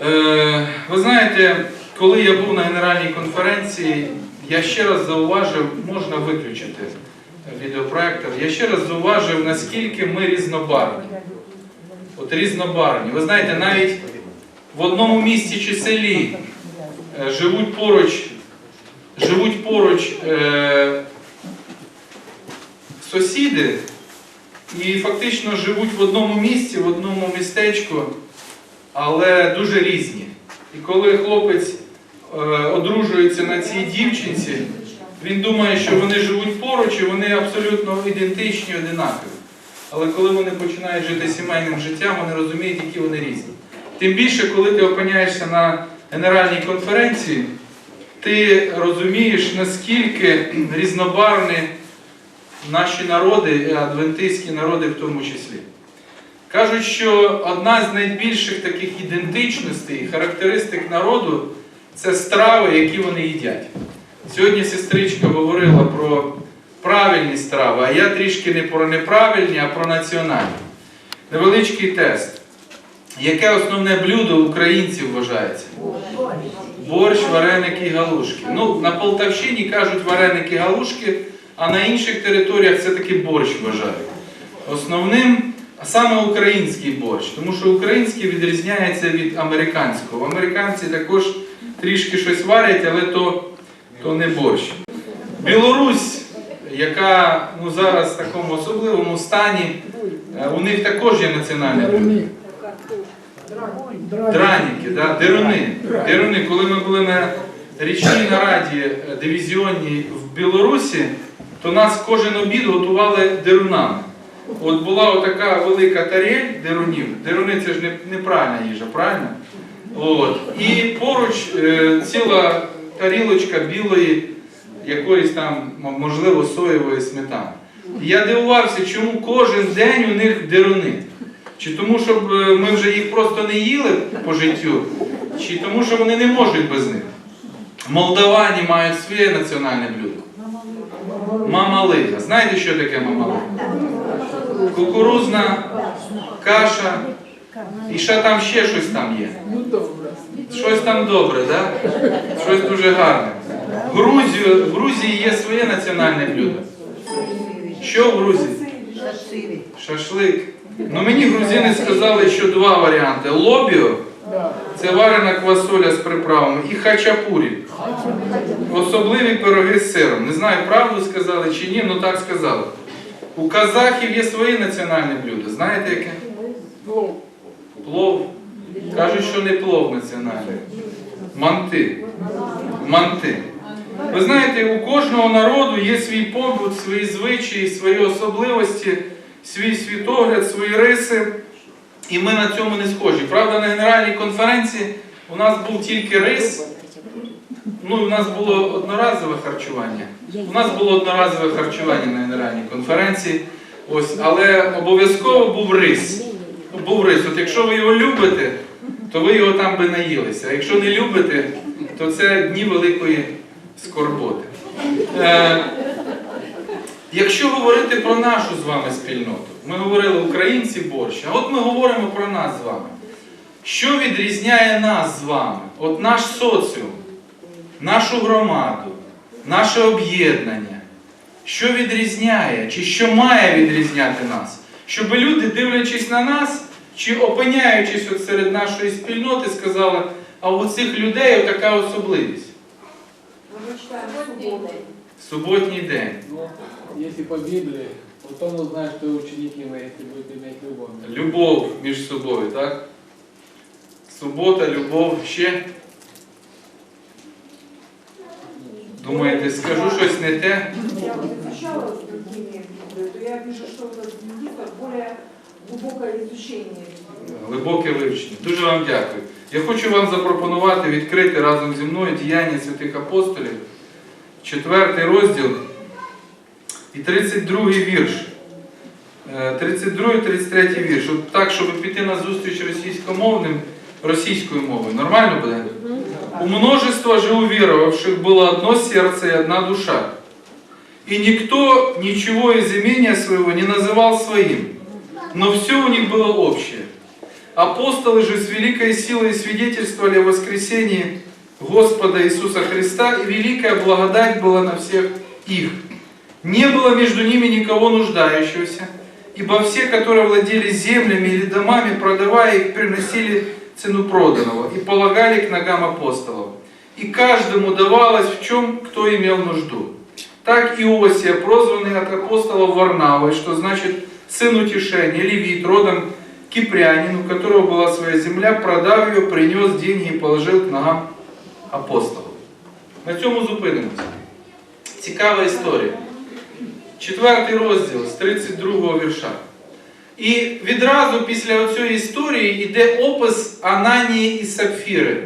Е, ви знаєте, коли я був на генеральній конференції, я ще раз зауважив, можна виключити відеопроектор, я ще раз зауважив, наскільки ми різнобарвні. От різнобарвні. Ви знаєте, навіть в одному місті чи селі е, живуть поруч, живуть поруч е, сусіди і фактично живуть в одному місці, в одному містечку, але дуже різні. І коли хлопець е, одружується на цій дівчинці, він думає, що вони живуть поруч і вони абсолютно ідентичні, одинакові. Але коли вони починають жити сімейним життям, вони розуміють, які вони різні. Тим більше, коли ти опиняєшся на генеральній конференції, ти розумієш, наскільки різнобарвні наші народи, адвентистські народи в тому числі. Кажуть, що одна з найбільших таких ідентичностей характеристик народу це страви, які вони їдять. Сьогодні сестричка говорила про правильні страви, а я трішки не про неправильні, а про національні. Невеличкий тест. Яке основне блюдо українців вважається? Борщ, вареники і галушки. Ну, на Полтавщині кажуть вареники і галушки, а на інших територіях це таки борщ вважають. Основним а саме український борщ, тому що український відрізняється від американського. Американці також трішки щось варять, але то, то не борщ. Білорусь, яка ну, зараз в такому особливому стані, е, у них також є національне блюдо. Драніки, да? деруни. Деруни. Коли ми були на річній нараді е, дивізіонній в Білорусі, то нас кожен обід готували дерунами. От була отака велика тарель дерунів. Деруни це ж не, неправильна їжа, правильно? От. І поруч е, ціла тарілочка білої, якоїсь там, можливо, соєвої сметани. Я дивувався, чому кожен день у них деруни. Чи тому, щоб е, ми вже їх просто не їли по життю, чи тому, що вони не можуть без них. Молдавані мають своє національне блюдо. Мамалига. Знаєте, що таке мамалига? Кукурузна каша. І ще там ще щось там є. Щось там добре, да? Щось дуже гарне. В Грузію, в Грузії є своє національне блюдо. Що в Грузії? Шашлик. Ну мені грузини сказали, що два варіанти. Лобіо це варена квасоля з приправами, і хачапурі. Особливі пироги з сиром. Не знаю, правду сказали чи ні, але так сказали. У казахів є своє національне блюдо. Знаєте яке? Плов. Кажуть, що не плов національний. Манти. Манти. Ви знаєте, у кожного народу є свій побут, свої звичаї, свої особливості, свій світогляд, свої риси. І ми на цьому не схожі. Правда, на генеральній конференції у нас був тільки рис. Ну, у нас було одноразове харчування. У нас було одноразове харчування на генеральній конференції. Ось, але обов'язково був рис. Був рис. От якщо ви його любите, то ви його там би наїлися. А якщо не любите, то це дні великої скорботи. Е, якщо говорити про нашу з вами спільноту, ми говорили українці борщ, а от ми говоримо про нас з вами. Що відрізняє нас з вами? От наш соціум, нашу громаду, наше об'єднання. Що відрізняє, чи що має відрізняти нас? Щоб люди, дивлячись на нас, чи опиняючись от серед нашої спільноти, сказали, а у цих людей така особливість. Суботній день. Ну, если по Библии, потом узнаешь, что вы ученики мои, если будете иметь любовь. Любов між собою, так? Субота, любов, ще. Думаєте, скажу щось не те? Я изучала с другими Библию, то я вижу, что в адвентистах более глубокое изучение. Глибоке вивчення. Дуже вам дякую. Я хочу вам запропонувати відкрити разом зі мною діяння святих апостолів, четвертий розділ і 32 вірш. 32-33 вірш. От так, щоб піти на зустріч російськомовним, російською мовою. Нормально буде? У множества же уверовавших было одно сердце и одна душа. И никто ничего из имения своего не называл своим, но все у них было общее. Апостолы же с великой силой свидетельствовали о воскресении Господа Иисуса Христа, и великая благодать была на всех их. Не было между ними никого нуждающегося, ибо все, которые владели землями или домами, продавая их, приносили цену проданного и полагали к ногам апостолов. И каждому давалось в чем кто имел нужду. Так Иосия, прозванный от апостолов Варнавой, что значит сын утешения, левит, родом кипрянин, у которого была своя земля, продав ее, принес деньги і положив к ногам апостолів. На цьому зупинимося. Цікава історія. Четвертий розділ з 32 вірша. І відразу після цієї історії йде опис Ананії і Сапфіри.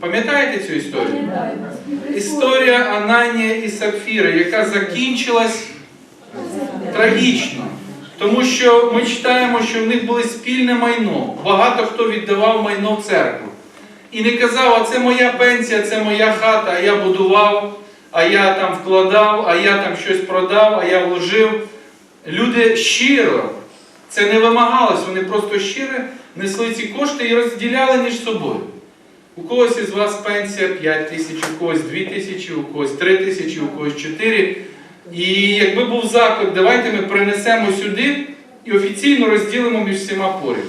Пам'ятаєте цю історію? Історія Ананія і Сапфіри, яка закінчилась трагічно. Тому що ми читаємо, що в них було спільне майно. Багато хто віддавав майно в церкву. І не казав, а це моя пенсія, це моя хата, а я будував, а я там вкладав, а я там щось продав, а я вложив. Люди щиро це не вимагалось, вони просто щиро несли ці кошти і розділяли між собою. У когось із вас пенсія 5 тисяч, у когось 2 тисячі, у когось 3 тисячі, у когось 4. І якби був заклик, давайте ми принесемо сюди і офіційно розділимо між всіма поряд.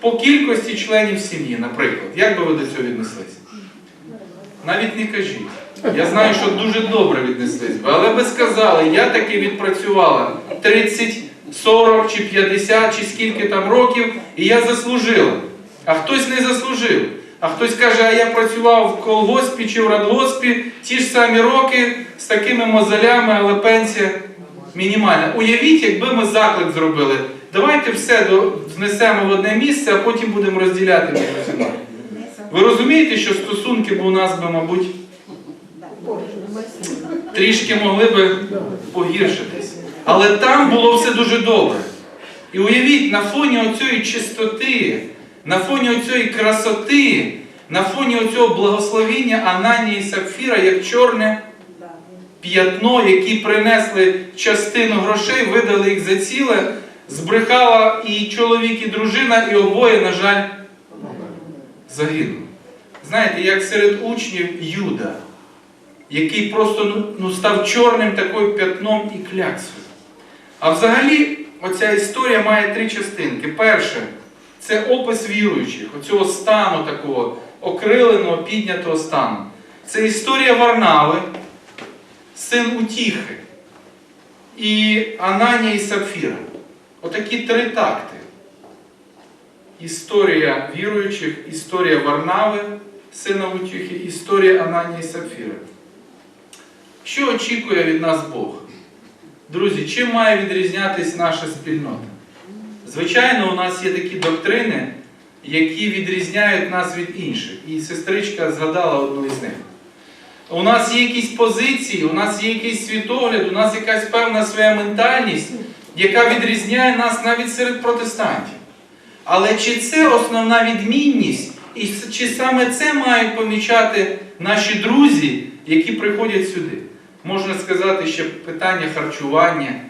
По кількості членів сім'ї, наприклад. Як би ви до цього віднеслися? Навіть не кажіть. Я знаю, що дуже добре віднеслись але би сказали, я таки відпрацювала 30, 40 чи 50 чи скільки там років, і я заслужила. А хтось не заслужив. А хтось каже, а я працював в колгоспі чи в радгоспі ті ж самі роки з такими мозолями, але пенсія мінімальна. Уявіть, якби ми заклик зробили. Давайте все до- знесемо в одне місце, а потім будемо розділяти між усіма. Ви розумієте, що стосунки б у нас би, мабуть, трішки могли би погіршитись. Але там було все дуже добре. І уявіть, на фоні оцієї чистоти, на фоні оцієї красоти, на фоні оцього благословіння Ананії і Сапфіра, як чорне п'ятно, які принесли частину грошей, видали їх за ціле, збрехала і чоловік, і дружина, і обоє, на жаль, загинули. Знаєте, як серед учнів Юда, який просто ну, ну, став чорним такою п'ятном і кляксою. А взагалі, оця історія має три частинки. Перше, це опис віруючих, оцього стану такого окриленого, піднятого стану. Це історія Варнави, син Утіхи і Ананія і Сапфіра. Отакі три такти. Історія віруючих, історія Варнави, сина Утіхи, історія Ананії і Сапфіра. Що очікує від нас Бог? Друзі, чим має відрізнятись наша спільнота? Звичайно, у нас є такі доктрини, які відрізняють нас від інших. І сестричка згадала одну із них. У нас є якісь позиції, у нас є якийсь світогляд, у нас якась певна своя ментальність, яка відрізняє нас навіть серед протестантів. Але чи це основна відмінність, і чи саме це мають помічати наші друзі, які приходять сюди? Можна сказати, що питання харчування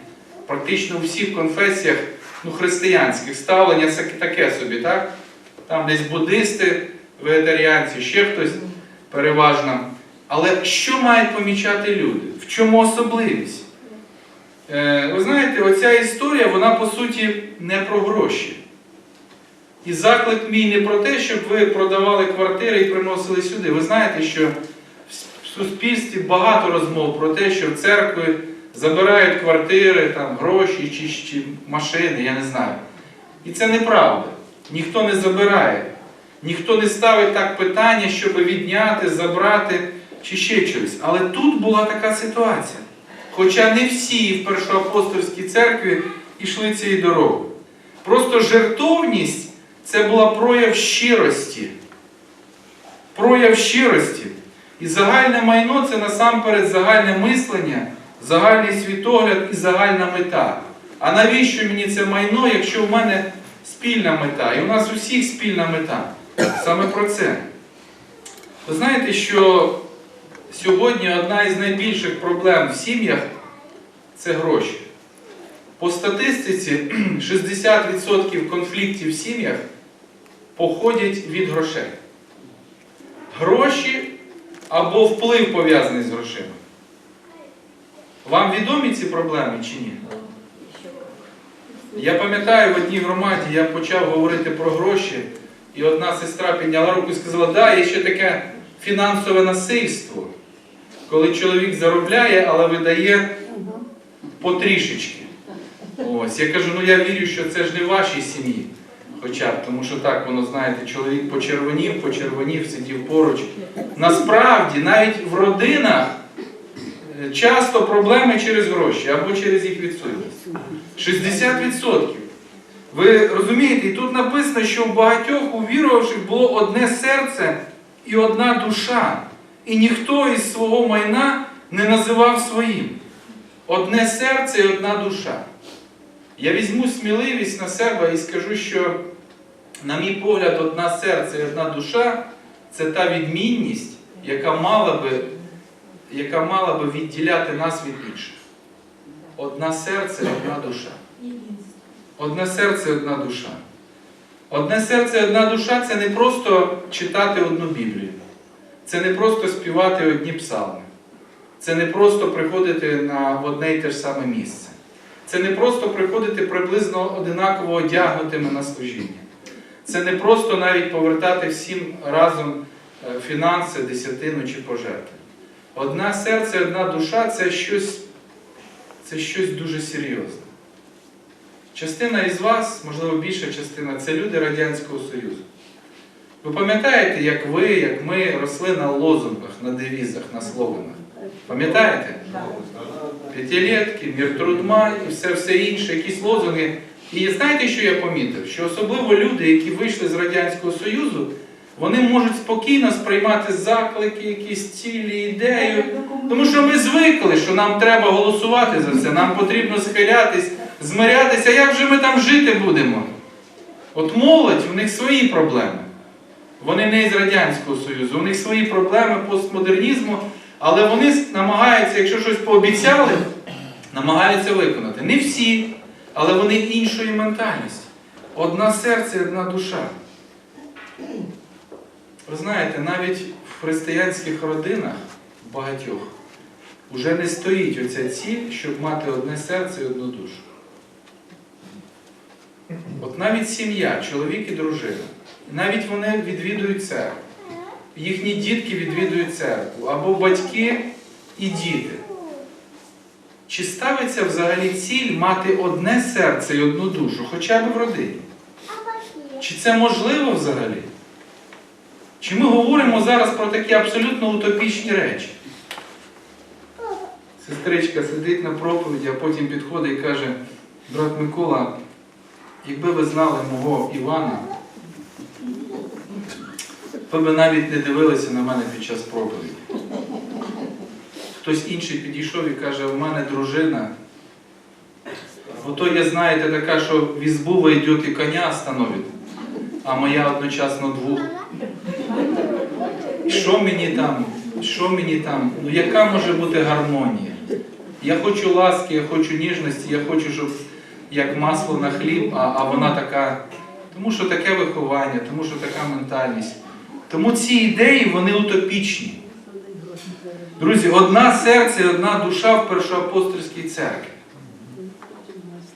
практично у всіх конфесіях ну, християнських ставлення таке собі, так? Там десь буддисти, вегетаріанці, ще хтось переважно. Але що мають помічати люди? В чому особливість? Е, ви знаєте, оця історія, вона по суті не про гроші. І заклик мій не про те, щоб ви продавали квартири і приносили сюди. Ви знаєте, що в суспільстві багато розмов про те, що в церкві забирають квартири, там, гроші чи, чи машини, я не знаю. І це неправда. Ніхто не забирає. Ніхто не ставить так питання, щоб відняти, забрати чи ще щось. Але тут була така ситуація. Хоча не всі в першоапостольській церкві йшли цією дорогою. Просто жертовність це була прояв щирості. Прояв щирості. І загальне майно це насамперед загальне мислення, загальний світогляд і загальна мета. А навіщо мені це майно, якщо в мене спільна мета? І у нас усіх спільна мета. Саме про це. Ви знаєте, що сьогодні одна із найбільших проблем в сім'ях це гроші. По статистиці 60% конфліктів в сім'ях походять від грошей. Гроші або вплив пов'язаний з грошима. Вам відомі ці проблеми чи ні? Я пам'ятаю, в одній громаді я почав говорити про гроші, і одна сестра підняла руку і сказала, да, є ще таке фінансове насильство, коли чоловік заробляє, але видає потрішечки. Ось, я кажу, ну я вірю, що це ж не в вашій сім'ї. Хоча тому що так воно, знаєте, чоловік почервонів, почервонів, сидів поруч. Насправді, навіть в родинах е, часто проблеми через гроші або через їх відсутність. 60%. Ви розумієте, і тут написано, що у багатьох увірувавших було одне серце і одна душа. І ніхто із свого майна не називав своїм. Одне серце і одна душа. Я візьму сміливість на себе і скажу, що, на мій погляд, одна серце і одна душа це та відмінність, яка мала би, яка мала би відділяти нас від інших. Одна серце і одна душа. Одне серце і одна душа. Одне серце і одна душа це не просто читати одну Біблію. Це не просто співати одні псалми. Це не просто приходити на одне й те ж саме місце. Це не просто приходити приблизно одинаково одягнутими на служіння. Це не просто навіть повертати всім разом е, фінанси, десятину чи пожертви. Одне серце, одна душа це щось, це щось дуже серйозне. Частина із вас, можливо, більша частина, це люди Радянського Союзу. Ви пам'ятаєте, як ви, як ми росли на лозунгах, на девізах, на слоганах? Пам'ятаєте? П'ятилетки, мір трудма і все, все інше, якісь лозунги. І знаєте, що я помітив? Що особливо люди, які вийшли з Радянського Союзу, вони можуть спокійно сприймати заклики, якісь цілі, ідею. Тому що ми звикли, що нам треба голосувати за це, нам потрібно схилятись, змирятися. Як же ми там жити будемо? От молодь, у них свої проблеми. Вони не з Радянського Союзу, у них свої проблеми постмодернізму, але вони намагаються, якщо щось пообіцяли, намагаються виконати. Не всі, але вони іншої ментальності. Одна серце, одна душа. Ви знаєте, навіть в християнських родинах багатьох вже не стоїть оця ціль, щоб мати одне серце і одну душу. От навіть сім'я, чоловік і дружина, навіть вони відвідують церкву. Їхні дітки відвідують церкву, або батьки і діти. Чи ставиться взагалі ціль мати одне серце і одну душу, хоча б в родині? Чи це можливо взагалі? Чи ми говоримо зараз про такі абсолютно утопічні речі? Сестричка сидить на проповіді, а потім підходить і каже, брат Микола, якби ви знали мого Івана, ви б навіть не дивилися на мене під час проповіді. Хтось інший підійшов і каже, у мене дружина. Ото є, знаєте, така, що в ізбу войде і коня остановить, а моя одночасно двох. Що мені там? Що мені там? Ну яка може бути гармонія? Я хочу ласки, я хочу ніжності, я хочу, щоб як масло на хліб, а, а вона така. Тому що таке виховання, тому що така ментальність. Тому ці ідеї вони утопічні. Друзі, одна серце одна душа в першоапостольській церкві.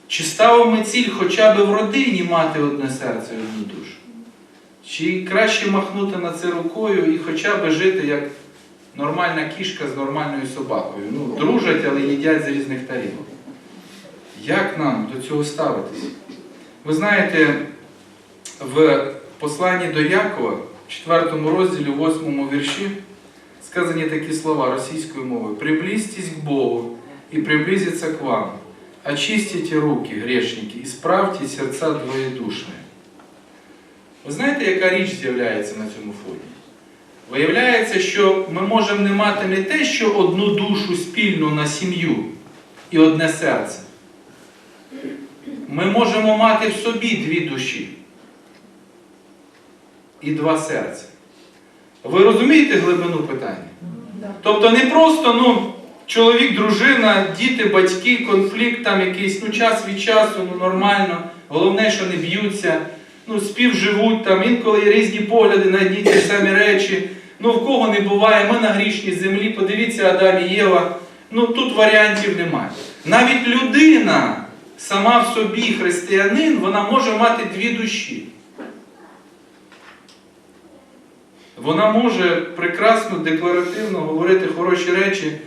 Чи ставимо ціль хоча б в родині мати одне серце і одну душу? Чи краще махнути на це рукою і хоча б жити як нормальна кішка з нормальною собакою? Ну, дружать, але їдять з різних тарілок. Як нам до цього ставитись? Ви знаєте, в посланні до Якова, в 4 розділі, 8 вірші, сказані такі слова російською мовою. «Приблизьтесь к Богу и приблизиться к вам. Очистите руки, грешники, і справьте серця двоєдушні». Ви знаєте, яка річ з'являється на цьому фоні? Виявляється, що ми можемо не мати не те, що одну душу спільну на сім'ю і одне серце. Ми можемо мати в собі дві душі і два серця. Ви розумієте глибину питання? Тобто не просто ну, чоловік, дружина, діти, батьки, конфлікт там якийсь, ну час від часу, ну нормально, головне, що не б'ються. ну, співживуть, там інколи є різні погляди на одні ті самі речі. Ну, в кого не буває, ми на грішній землі, подивіться Адам і Єва. Ну тут варіантів немає. Навіть людина сама в собі християнин, вона може мати дві душі. Вона може прекрасно декларативно говорити хороші речі,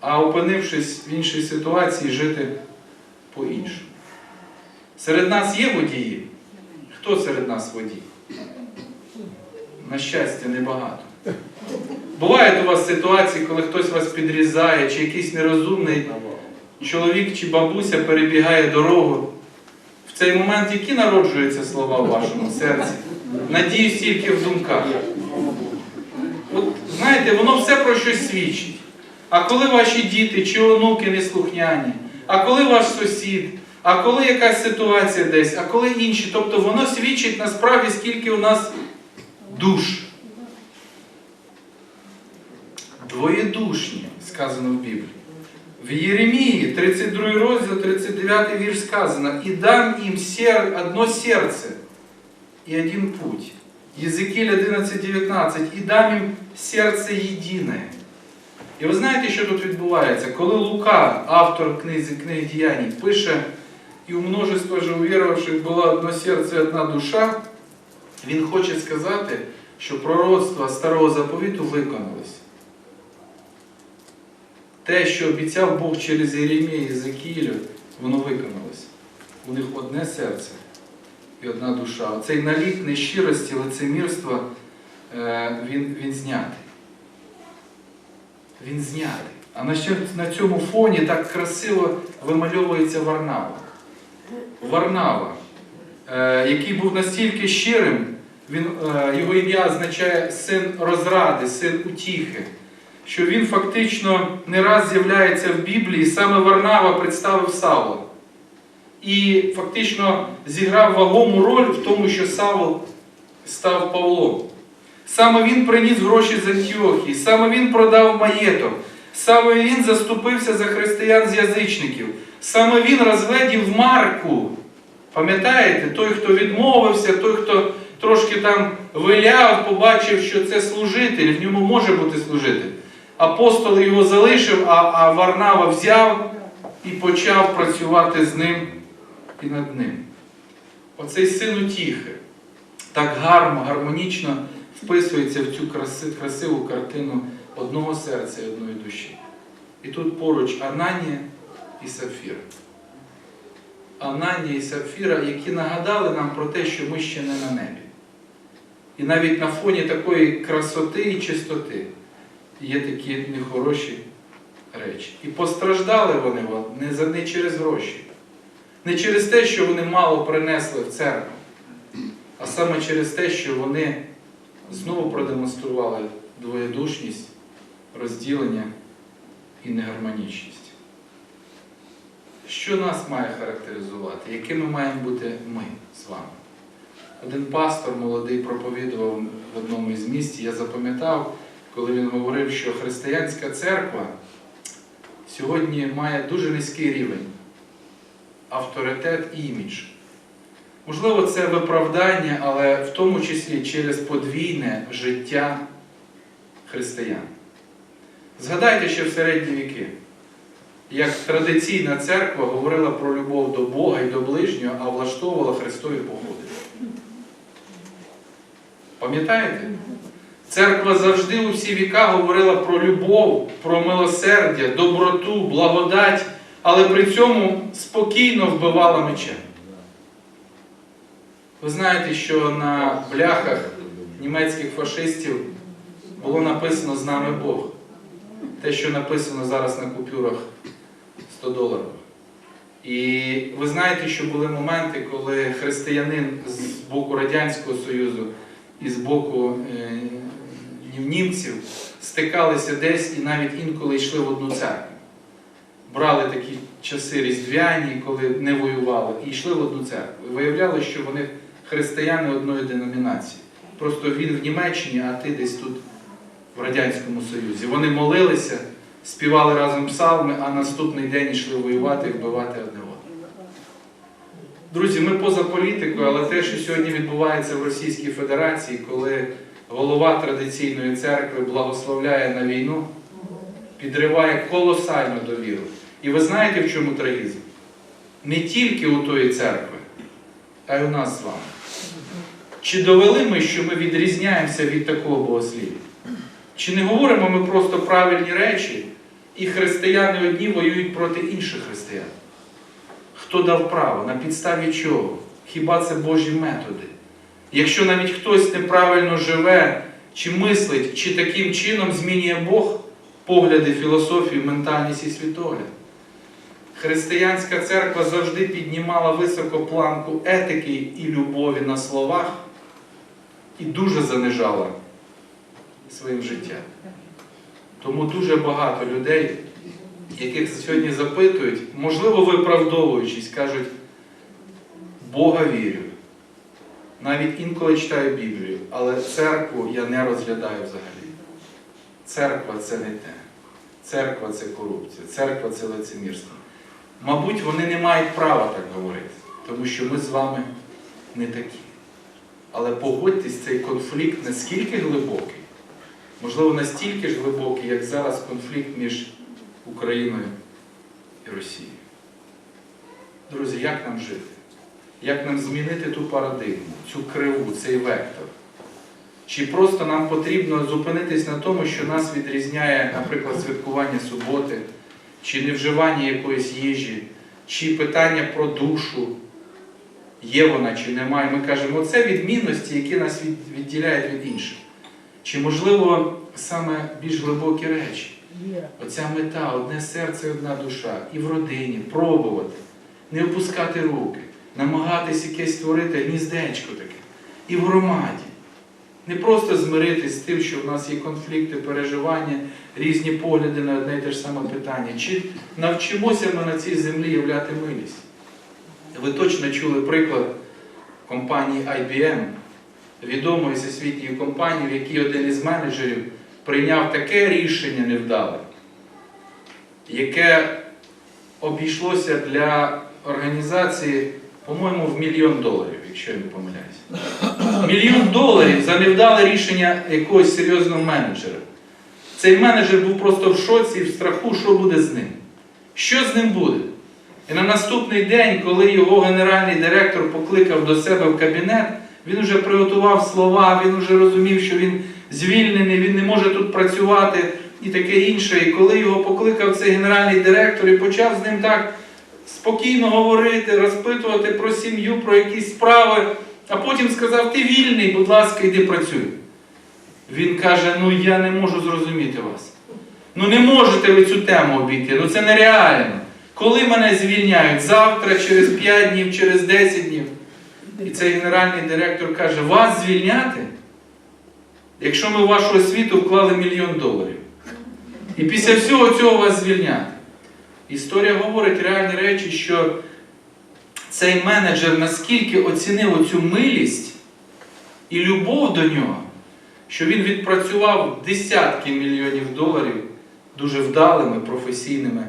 а опинившись в іншій ситуації, жити по-іншому. Серед нас є водії. Хто серед нас водій? На щастя, небагато. Бувають у вас ситуації, коли хтось вас підрізає, чи якийсь нерозумний чоловік чи бабуся перебігає дорогу. В цей момент які народжуються слова в вашому серці? Надіюсь тільки в думках. От знаєте, воно все про щось свідчить. А коли ваші діти чи онуки неслухняні, а коли ваш сусід, а коли якась ситуація десь, а коли інші, тобто воно свідчить насправді, скільки у нас душ. Двоєдушні, сказано в Біблії. В Єремії, 32 розділ, 39 вірш сказано, «І дам їм одно серце і один путь». Єзекіль 11.19, «І дам їм серце єдине». І ви знаєте, що тут відбувається? Коли Лука, автор книги, книги діянь, пише, і у множества же увірувавших було одно серце і одна душа, він хоче сказати, що пророцтва старого заповіту виконалось. Те, що обіцяв Бог через Єремія і Єзекілю, воно виконалось. У них одне серце і одна душа. Оцей налік нещирості, лицемірства, е, він, він знятий. Він знятий. А на, що- на цьому фоні так красиво вимальовується Варнава. Варнава, е, який був настільки щирим, він, е, його ім'я означає син розради, син утіхи що він фактично не раз з'являється в Біблії, саме Варнава представив Савла. І фактично зіграв вагому роль в тому, що Савл став Павлом. Саме він приніс гроші з Антіохії, саме він продав маєток, саме він заступився за християн з язичників, саме він розгледів Марку. Пам'ятаєте, той, хто відмовився, той, хто трошки там виляв, побачив, що це служитель, в ньому може бути служитель. Апостол його залишив, а Варнава взяв і почав працювати з ним і над ним. Оцей син утіхи так гарно, гармонічно вписується в цю краси, красиву картину одного серця і одної душі. І тут поруч Ананія і Сапфіра. Ананія і Сапфіра, які нагадали нам про те, що ми ще не на небі. І навіть на фоні такої красоти і чистоти є такі нехороші речі. І постраждали вони не через гроші, не через те, що вони мало принесли в церкву, а саме через те, що вони знову продемонстрували двоєдушність, розділення і негармонічність. Що нас має характеризувати? Якими маємо бути ми з вами? Один пастор молодий проповідував в одному із місць, я запам'ятав, коли він говорив, що християнська церква сьогодні має дуже низький рівень авторитет і імідж. Можливо, це виправдання, але в тому числі через подвійне життя християн. Згадайте ще в середні віки, як традиційна церква говорила про любов до Бога і до ближнього, а влаштовувала Христові походи. Пам'ятаєте? Церква завжди у всі віка говорила про любов, про милосердя, доброту, благодать, але при цьому спокійно вбивала мечем. Ви знаєте, що на бляхах німецьких фашистів було написано з нами Бог. Те, що написано зараз на купюрах 100 доларів. І ви знаєте, що були моменти, коли християнин з боку Радянського Союзу і з боку е, німців стикалися десь і навіть інколи йшли в одну церкву. Брали такі часи різдвяні, коли не воювали, і йшли в одну церкву. І виявляли, що вони християни одної деномінації. Просто він в Німеччині, а ти десь тут в Радянському Союзі. Вони молилися, співали разом псалми, а наступний день йшли воювати і вбивати одне одного. Друзі, ми поза політикою, але те, що сьогодні відбувається в Російській Федерації, коли голова традиційної церкви благословляє на війну, підриває колосальну довіру. І ви знаєте, в чому трагізм? Не тільки у тої церкви, а й у нас з вами. Чи довели ми, що ми відрізняємося від такого богослів'я? Чи не говоримо ми просто правильні речі, і християни одні воюють проти інших християн? Хто дав право? На підставі чого? Хіба це Божі методи? Якщо навіть хтось неправильно живе, чи мислить, чи таким чином змінює Бог погляди, філософію, ментальність і світогляд. Християнська церква завжди піднімала високо планку етики і любові на словах і дуже занижала своїм життям. Тому дуже багато людей, яких сьогодні запитують, можливо, виправдовуючись, кажуть, Бога вірю. Навіть інколи читаю Біблію, але церкву я не розглядаю взагалі. Церква це не те. Церква це корупція, церква це лицемірство. Мабуть, вони не мають права так говорити, тому що ми з вами не такі. Але погодьтесь, цей конфлікт наскільки глибокий, можливо, настільки ж глибокий, як зараз конфлікт між Україною і Росією. Друзі, як нам жити? Як нам змінити ту парадигму, цю криву, цей вектор? Чи просто нам потрібно зупинитись на тому, що нас відрізняє, наприклад, святкування суботи, чи невживання якоїсь їжі, чи питання про душу, є вона чи немає. Ми кажемо, це відмінності, які нас відділяють від інших. Чи можливо саме більш глибокі речі? Оця мета, одне серце, одна душа, і в родині пробувати, не опускати руки, намагатись якесь створити гніздечко таке, і в громаді. Не просто змиритись з тим, що в нас є конфлікти, переживання, різні погляди на одне і те ж саме питання. Чи навчимося ми на цій землі являти милість? Ви точно чули приклад компанії IBM, відомої всесвітньої компанії, в якій один із менеджерів прийняв таке рішення невдале, яке обійшлося для організації, по-моєму, в мільйон доларів, якщо я не помиляюся. Мільйон доларів за невдале рішення якогось серйозного менеджера. Цей менеджер був просто в шоці в страху, що буде з ним. Що з ним буде? І на наступний день, коли його генеральний директор покликав до себе в кабінет, він вже приготував слова, він вже розумів, що він звільнений, він не може тут працювати і таке інше. І коли його покликав цей генеральний директор і почав з ним так спокійно говорити, розпитувати про сім'ю, про якісь справи, а потім сказав: Ти вільний, будь ласка, йди працюй. Він каже: Ну я не можу зрозуміти вас. Ну не можете ви цю тему обійти, ну це нереально. Коли мене звільняють? Завтра, через 5 днів, через 10 днів. І цей генеральний директор каже, вас звільняти, якщо ми в вашу освіту вклали мільйон доларів. І після всього цього вас звільняти. Історія говорить реальні речі, що цей менеджер наскільки оцінив оцю милість і любов до нього, що він відпрацював десятки мільйонів доларів дуже вдалими професійними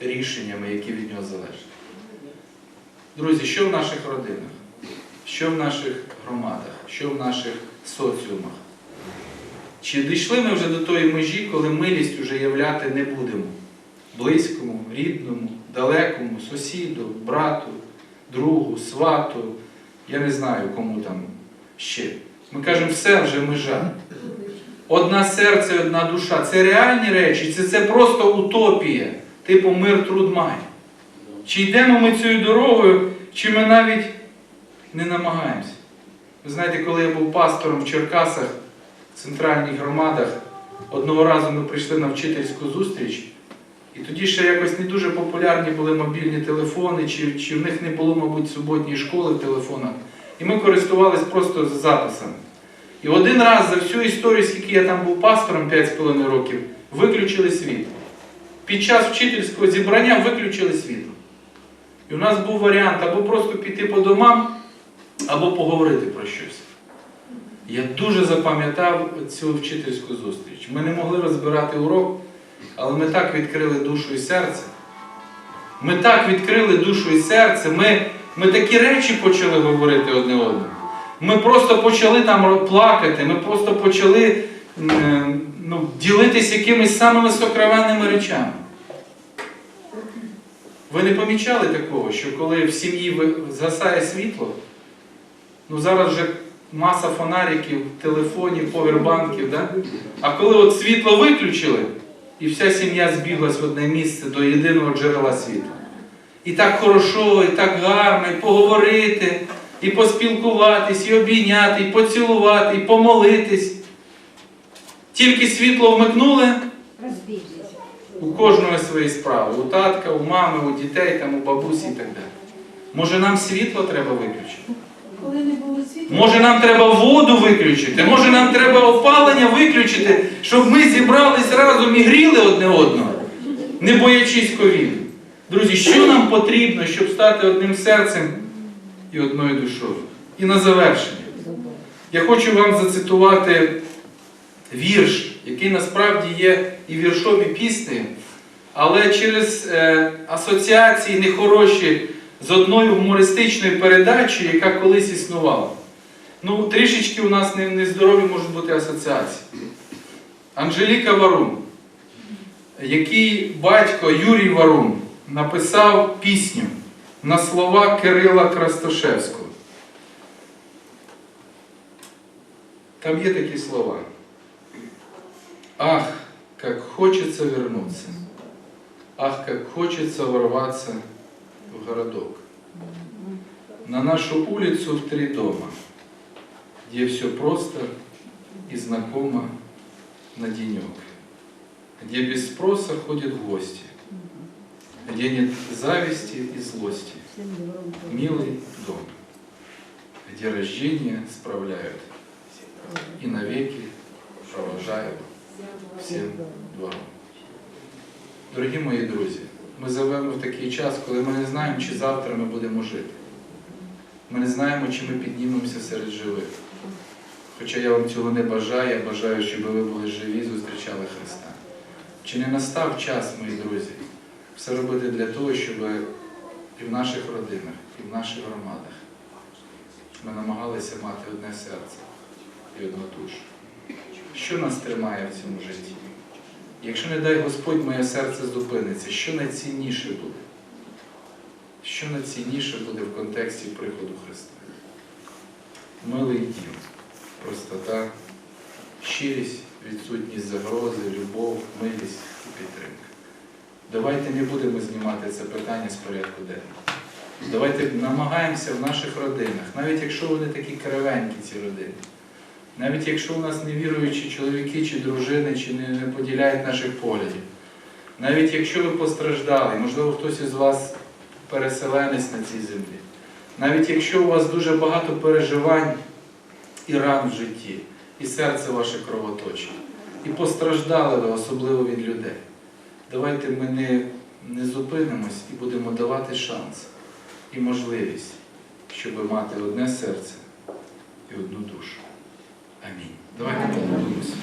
рішеннями, які від нього залежать. Друзі, що в наших родинах, що в наших громадах, що в наших соціумах? Чи дійшли ми вже до тої межі, коли милість уже являти не будемо? Близькому, рідному, далекому, сусіду, брату, другу, свату, я не знаю, кому там ще. Ми кажемо, все вже межа. Одна серце, одна душа. Це реальні речі, це, це просто утопія, типу мир труд має. Чи йдемо ми цією дорогою, чи ми навіть не намагаємося. Ви знаєте, коли я був пастором в Черкасах, в центральних громадах, одного разу ми прийшли на вчительську зустріч, і тоді ще якось не дуже популярні були мобільні телефони, чи, чи в них не було, мабуть, суботньої школи в телефонах. І ми користувалися просто записами. І один раз за всю історію, скільки я там був пастором 5,5 років, виключили світло. Під час вчительського зібрання виключили світло. І у нас був варіант або просто піти по домам, або поговорити про щось. Я дуже запам'ятав цю вчительську зустріч. Ми не могли розбирати урок, але ми так відкрили душу і серце. Ми так відкрили душу і серце. Ми, Ми такі речі почали говорити одне одному. Ми просто почали там плакати, ми просто почали ну, ділитись якимись самими сокровенними речами. Ви не помічали такого, що коли в сім'ї згасає світло, ну зараз вже маса фонариків, телефонів, повербанків, да? а коли от світло виключили, і вся сім'я збіглась в одне місце до єдиного джерела світла. І так хорошо, і так гарно, і поговорити, і поспілкуватись, і обійняти, і поцілувати, і помолитись. Тільки світло вмикнули, у кожного свої справи. У татка, у мами, у дітей, там, у бабусі і так далі. Може нам світло треба виключити? Може нам треба воду виключити? Може нам треба опалення виключити, щоб ми зібрались разом і гріли одне одного, не боячись ковіду. Друзі, що нам потрібно, щоб стати одним серцем і одною душою? І на завершення. Я хочу вам зацитувати вірш, який насправді є і віршом, і піснею, але через е, асоціації нехороші з одною гумористичною передачею, яка колись існувала. Ну, трішечки у нас не- нездорові можуть бути асоціації. Анжеліка Варум, який батько Юрій Варум написав пісню на слова Кирила Крастошевського. Там є такі слова. Ах, как хочется вернуться. Ах, как хочется ворваться в городок. На нашу улицу в три дома, где все просто и знакомо на денек, где без спроса ходят в гости, где нет зависти и злости, милый дом, где рождение справляют и навеки провожают всім двором. Дорогі мої друзі, ми живемо в такий час, коли ми не знаємо, чи завтра ми будемо жити. Ми не знаємо, чи ми піднімемося серед живих. Хоча я вам цього не бажаю, я бажаю, щоб ви були живі, зустрічали Христа. Чи не настав час, мої друзі, все робити для того, щоб і в наших родинах, і в наших громадах ми намагалися мати одне серце і одну душу? Що нас тримає в цьому житті? Якщо не дай Господь, моє серце зупиниться, що найцінніше буде? Що найцінніше буде в контексті приходу Христа? Милий дім, простота, щирість, відсутність загрози, любов, милість і підтримка. Давайте не будемо знімати це питання з порядку денного. Давайте намагаємося в наших родинах, навіть якщо вони такі кривенькі, ці родини. Навіть якщо у нас невіруючі чоловіки чи дружини, чи не, не поділяють наших поглядів. Навіть якщо ви постраждали, можливо, хтось із вас переселенець на цій землі. Навіть якщо у вас дуже багато переживань і ран в житті, і серце ваше кровоточить, і постраждали ви, особливо від людей. Давайте ми не, не зупинимось і будемо давати шанс і можливість, щоб мати одне серце і одну душу. Амінь. Давайте помолимося.